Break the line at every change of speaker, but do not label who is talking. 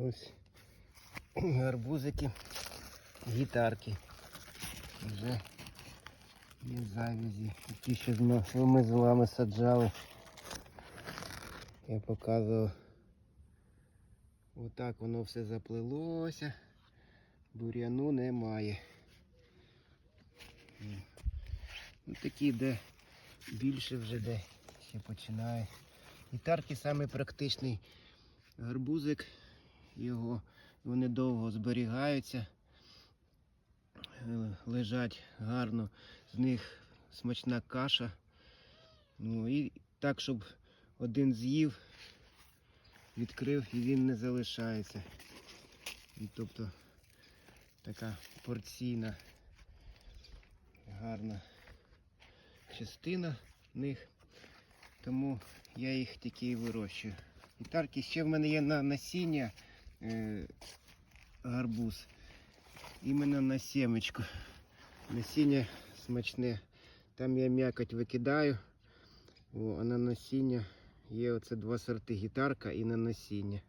Ось гарбузики, гітарки. Вже є завязі. Ті, що ми- з вами саджали. Я показував. Отак воно все заплилося. Бур'яну немає. Ну, такі, де більше вже де ще починає. Гітарки самий практичний гарбузик. Його вони довго зберігаються, лежать гарно, з них смачна каша. Ну і так, щоб один з'їв, відкрив і він не залишається. І тобто така порційна гарна частина них. Тому я їх тільки і вирощую. Гітарки ще в мене є на насіння е, гарбуз. Іменно на сімечку. Насіння смачне. Там я м'якоть викидаю. О, а на насіння є оце два сорти гітарка і на насіння.